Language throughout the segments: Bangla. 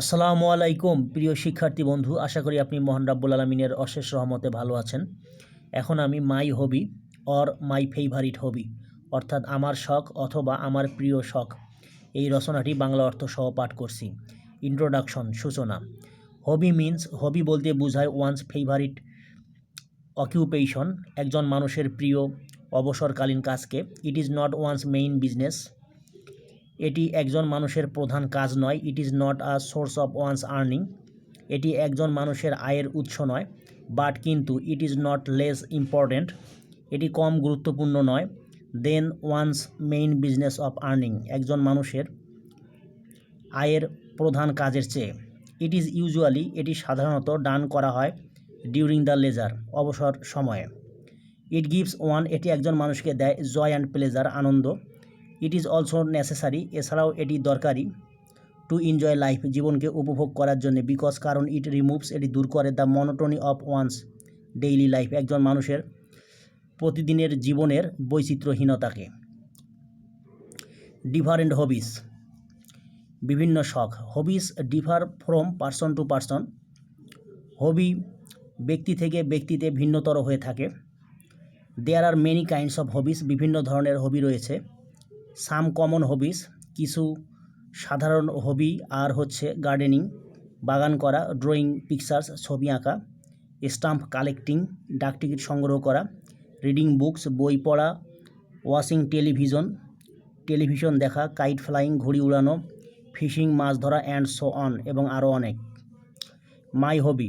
আসসালামু আলাইকুম, প্রিয় শিক্ষার্থী বন্ধু। আশা করি আপনি মোহন রাব্বুল আলমিনের অশেষ রহমতে ভালো আছেন। এখন আমি মাই হবি অর মাই ফেভারিট হবি, অর্থাৎ আমার শখ অথবা আমার প্রিয় শখ। এই রচনাটি বাংলা অর্থ সহ পাঠ করছি। ইন্ট্রোডাকশন, সূচনা। হবি মিন্স হবি বলতে বোঝায় ওয়ান্স ফেভারিট অকিউপেশন একজন মানুষের প্রিয়, অবসরকালীন কাজকে। It is not one's main business এটি একজন মানুষের প্রধান কাজ নয় it is not a source of one's earning এটি একজন মানুষের আয়ের উৎস নয় বাট কিন্তু it is not less important এটি কম গুরুত্বপূর্ণ নয় than one's main business of earning একজন মানুষের আয়ের প্রধান কাজের চেয়ে। ইট ইজ ইউজুয়ালি এটি সাধারণত ডান করা হয় ডিউরিং দ্য লেজার অবসর সময়ে। ইট গিভস ওয়ান এটি একজন মানুষকে দেয় জয় অ্যান্ড প্লেজার আনন্দ। ইট ইজ অলসো নেসেসারি এছাড়াও এটি দরকারি টু এনজয় লাইফ জীবনকে উপভোগ করার জন্য বিকজ কারণ ইট রিমুভস এটি দূর করে the monotony of one's daily life একজন মানুষের প্রতিদিনের জীবনের বৈচিত্র্যহীনতাকে। ডিফারেন্ট হবিস বিভিন্ন শখ hobbies differ from person to person hobby ব্যক্তি থেকে ব্যক্তিতে ভিন্নতর হয়ে থাকে। There are many kinds of hobbies বিভিন্ন ধরনের হবি রয়েছে। সাম কমন হবিস কিছু সাধারণ হবি আর হচ্ছে গার্ডেনিং বাগান করা ড্রয়িং পিকচার্স ছবি আঁকা স্টাম্প কালেক্টিং ডাকটিকিট সংগ্রহ করা রিডিং বুকস বই পড়া ওয়াশিং টেলিভিশন টেলিভিশন দেখা কাইট ফ্লাইং ঘুড়ি উড়ানো ফিশিং মাছ ধরা অ্যান্ড সো অন এবং আরও অনেক। My hobby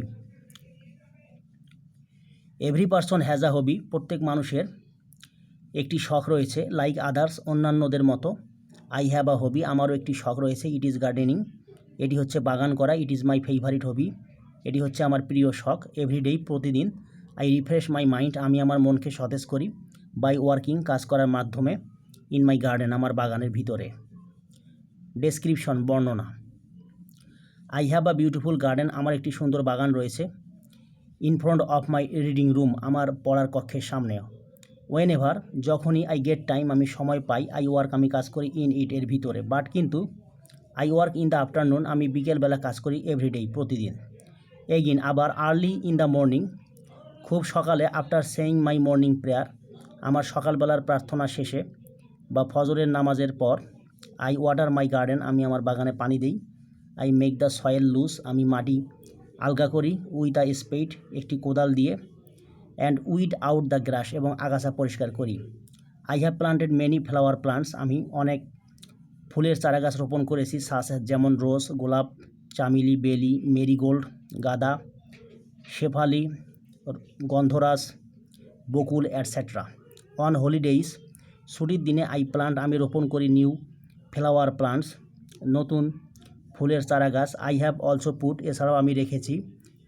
every person has a hobby প্রত্যেক মানুষের। একটি শখ রয়েছে লাইক আদার্স অন্যান্যদের মতো। আই হ্যাভ আ হবি আমারও একটি শখ রয়েছে ইট ইজ গার্ডেনিং এটি হচ্ছে বাগান করা it is my favourite hobby এটি হচ্ছে আমার প্রিয় শখ এভরিডেই প্রতিদিন। আই রিফ্রেশ মাই মাইন্ড আমি আমার মনকে সতেজ করি বাই ওয়ার্কিং কাজ করার মাধ্যমে ইন মাই গার্ডেন আমার বাগানের ভিতরে। ডেসক্রিপশন বর্ণনা। I have a beautiful garden আমার একটি সুন্দর বাগান রয়েছে। In front of my reading room আমার পড়ার কক্ষের সামনে ওয়েন এভার যখনই আই গেট টাইম আমি সময় পাই আই ওয়ার্ক আমি কাজ করি ইন ইট এর ভিতরে। বাট কিন্তু I work in the afternoon আমি বিকেলবেলা কাজ করি এভরিডেই প্রতিদিন। এগিন আবার আর্লি ইন দ্য মর্নিং খুব সকালে after saying my morning prayer আমার সকালবেলার প্রার্থনা শেষে বা ফজরের নামাজের পর আই ওয়াটার মাই গার্ডেন আমি আমার বাগানে পানি দিই। I make the soil loose আমি মাটি আলগা করি উইথ আ স্পেড একটি কোদাল দিয়ে। And weed out the grass এবং আগাছা পরিষ্কার করি। I have planted many flower plants আমি অনেক ফুলের চারাগাছ রোপণ করেছি। শ্বাস যেমন রোজ গোলাপ, চামিলি, বেলি, মেরিগোল্ড, গাঁদা, শেফালি, গন্ধরাজ, বকুল অ্যাটসেট্রা অন হলিডেইস ছুটির দিনে আই প্লান্ট আমি রোপণ করি নিউ ফ্লাওয়ার প্লান্টস নতুন ফুলের চারাগাছ। আই হ্যাভ অলসো পুট এছাড়াও আমি রেখেছি,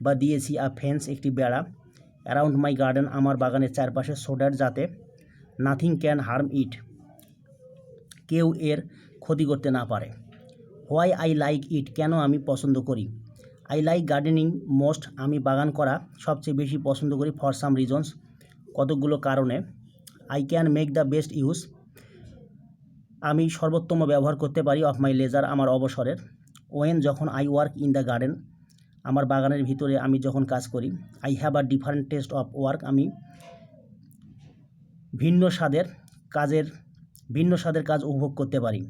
বা দিয়েছি আ ফেন্স একটি বেড়া। অ্যারাউন্ড মাই গার্ডেন আমার বাগানের চারপাশে সোডার যাতে নাথিং ক্যান হার্ম ইট। কেউ এর ক্ষতি করতে না পারে। Why I like it? কেন আমি পছন্দ করি? I like gardening most. আমি বাগান করা সবচেয়ে বেশি পছন্দ করি ফর সাম রিজনস। কতকগুলো কারণে। I can make the best use. আমি সর্বোত্তম ব্যবহার করতে পারি অফ মাই লেজার আমার অবসরের। ওয়েন যখন I work in the garden আমার বাগানের ভিতরে আমি যখন কাজ করি I have a different taste of work আমি ভিন্ন স্বাদের কাজের, ভিন্ন স্বাদের কাজ উপভোগ করতে পারি।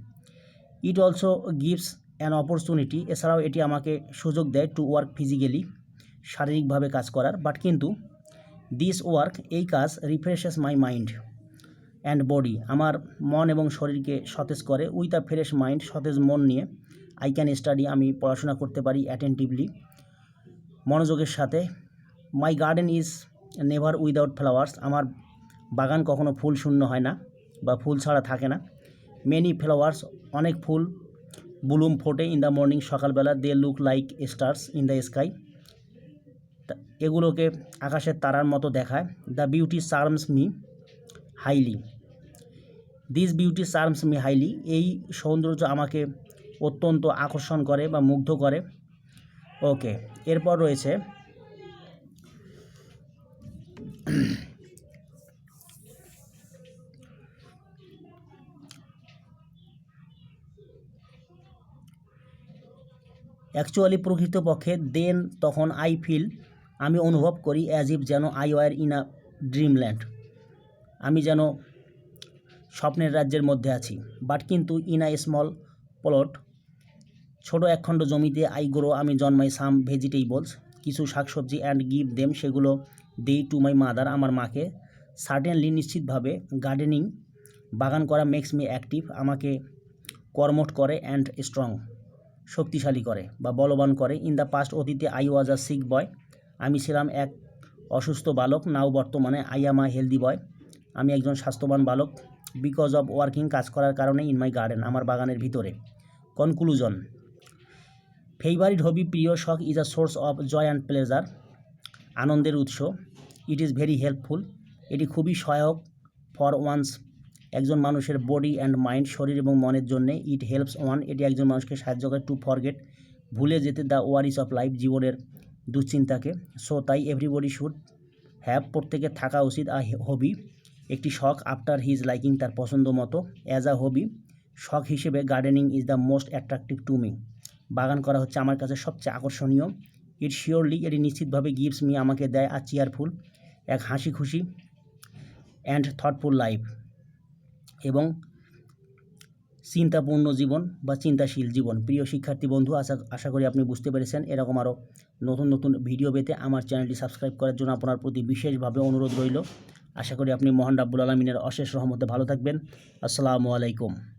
It also gives an opportunity এছাড়াও এটি আমাকে সুযোগ দেয় টু ওয়ার্ক ফিজিক্যালি শারীরিকভাবে কাজ করার। বাট কিন্তু দিস ওয়ার্ক এই কাজ refreshes my mind and body আমার মন এবং শরীরকে সতেজ করে। উইথ আ ফ্রেশ মাইন্ড সতেজ মন নিয়ে আই ক্যান স্টাডি আমি পড়াশোনা করতে পারি অ্যাটেন্টিভলি মনোযোগের সাথে। My garden is never without flowers আমার বাগান কখনো ফুল শূন্য হয় না বা ফুল ছাড়া থাকে না। মেনি ফ্লাওয়ার্স অনেক ফুল বুলুম ফোটে ইন দ্য মর্নিং সকালবেলা। They look like stars in the sky এগুলোকে আকাশের তারার মতো দেখায়। The beauty charms me highly this beauty charms me highly এই সৌন্দর্য আমাকে অত্যন্ত আকর্ষণ করে বা মুগ্ধ করে। ওকে, এরপর রয়েছে অ্যাকচুয়ালি প্রকৃতপক্ষে দেন তখন আই ফিল, আমি অনুভব করি অ্যাজ ইফ যেন I were in a dreamland আমি যেন স্বপ্নের রাজ্যের মধ্যে আছি বাট কিন্তু ইন আ স্মল প্লট ছোট একখণ্ড জমিতে আই গ্রো আমি জন্মাই সাম ভেজিটেবলস, কিছু শাকসবজি অ্যান্ড গিভ দেম সেগুলো দেই টু মাই মাদার আমার মাকে। সার্টেনলি নিশ্চিতভাবে গার্ডেনিং বাগান করা মেক্স মি অ্যাক্টিভ আমাকে কর্মট করে অ্যান্ড স্ট্রং শক্তিশালী করে বা বলবান করে। ইন দ্য পাস্ট অতীতে I was a sick boy আমি ছিলাম এক অসুস্থ বালক নাও বর্তমানে I am a healthy boy আমি একজন স্বাস্থ্যবান বালক। বিকজ অফ ওয়ার্কিং কাজ করার কারণে ইন মাই গার্ডেন আমার বাগানের ভিতরে। কনক্লুজন ফেভারিট হবি প্রিয় শখ is a source of joy and pleasure আনন্দের উৎস। ইট ইজ ভেরি হেল্পফুল এটি খুবই সহায়ক ফর ওয়ান্স একজন মানুষের বডি অ্যান্ড মাইন্ড শরীর এবং মনের জন্য। ইট হেল্পস ওয়ান এটি একজন মানুষকে সাহায্য করে টু ফরগেট ভুলে যেতে দ্য ওয়ারিস অফ লাইফ জীবনের দুশ্চিন্তাকে। সো তাই এভরিবডি শুড হ্যাভ প্রত্যেকের থাকা উচিত আ হবি একটি শখ আফটার হিজ লাইকিং তার পছন্দ মতো। অ্যাজ আ হবি শখ হিসেবে gardening is the most attractive to me বাগান করা হচ্ছে আমার কাছে সবচেয়ে আকর্ষণীয়। ইট শিওরলি এটি নিশ্চিতভাবে গিভস মি আমাকে দেয় আর চেয়ারফুল এক হাসি খুশি অ্যান্ড থটফুল লাইফ এবং চিন্তাপূর্ণ জীবন বা চিন্তাশীল জীবন। প্রিয় শিক্ষার্থী বন্ধু, আশা আশা করি আপনি বুঝতে পেরেছেন। এরকম আরও নতুন নতুন ভিডিও পেতে আমার চ্যানেলটি সাবস্ক্রাইব করার জন্য আপনার প্রতি বিশেষভাবে অনুরোধ রইল। আশা করি আপনি মহান রাব্বুল আলমিনের অশেষ রহমতে ভালো থাকবেন। আসসালামু আলাইকুম।